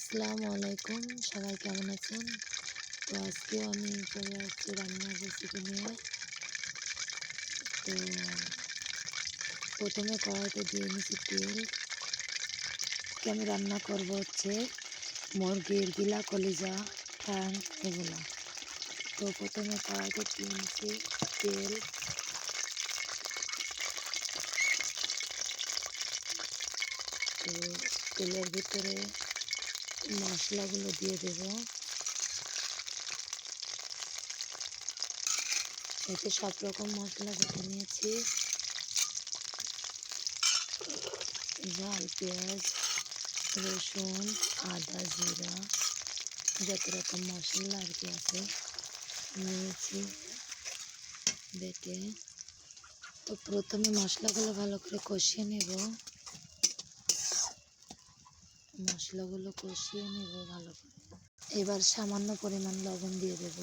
আসসালামু আলাইকুম। সবাই কেমন আছেন? তো আজকেও আমি চলে আসছি রান্নার রেসিপি নিয়ে। তো প্রথমে কড়াইতে দিয়ে নিচ্ছি তেল। আজকে আমি রান্না করব হচ্ছে মুরগির গিলা, কলিজা ঠ্যাং এগুলো। তো প্রথমে কড়াইতে দিয়ে নিচ্ছি তেল। তো তেলের ভিতরে মশলাগুলো দিয়ে দেব। এতে সব রকম মশলা বেটে নিয়েছি। ঝাল পেঁয়াজ, রসুন, আদা, জিরা, যত রকম মশলা আর কি আছে নিয়েছি। বেটে। তো প্রথমে মশলাগুলো ভালো করে কষিয়ে নেব। মশলাগুলো কষিয়ে নেব ভালো করে। এবার সামান্য পরিমাণ লবণ দিয়ে দেব।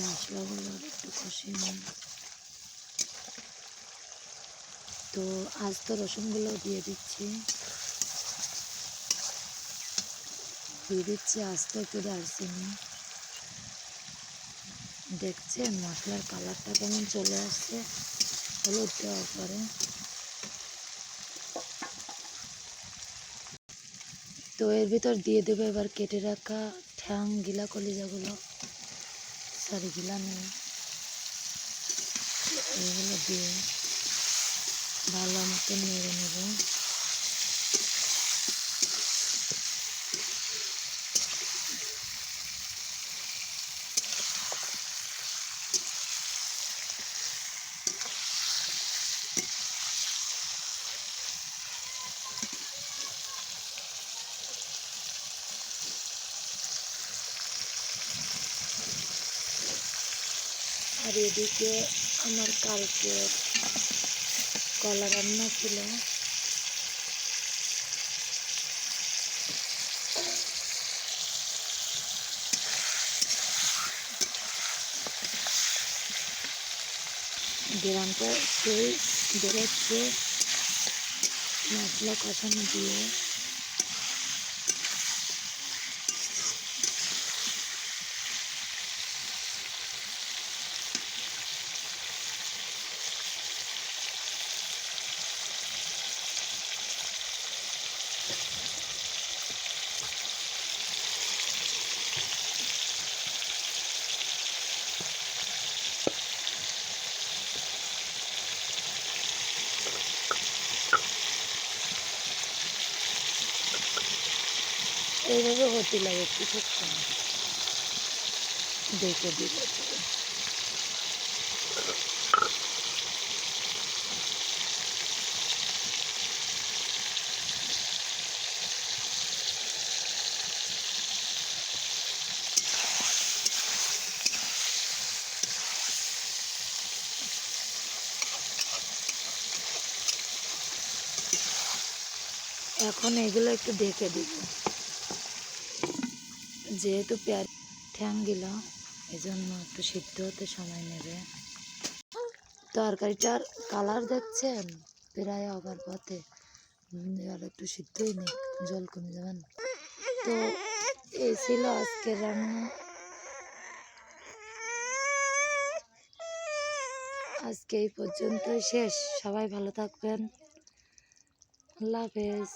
মশলাগুলো একটু কষিয়ে নেব। তো আস্ত রসুনগুলো দিয়ে দিচ্ছি। দিয়ে দিচ্ছি আস্ত একটু দারচিনি দেখছেন মশলার কালারটা কেমন চলে আসছে। হলুদ দেওয়ার পরে। তো এর ভিতর দিয়ে দেবো এবার কেটে রাখা ঠ্যাং, গিলা কলিজাগুলো। সরি, গিলা নেই। এগুলো দিয়ে ভালো মতো নেড়ে নেব। আর এদিকে আমার কালকে কলা রান্না ছিল। গ্রামটা সেই বেরোচ্ছে মশলা কষানো দিয়ে। এইভাবে হতে লাগে কিছুক্ষণ দেখে দিলে এখন এগুলো একটু ঢেকে দিব। যেহেতু পেঁয়াজ ঠ্যাং দিল এই জন্য একটু সিদ্ধ হতে সময় নেবে। তরকারিটার কালার দেখছেন? প্রায় আবার পথে। আর একটু সিদ্ধই নেই জল কমে যাবেন তো এই ছিল আজকের রান্না। আজকে এই পর্যন্তই শেষ। সবাই ভালো থাকবেন। আল্লাহ হাফেজ।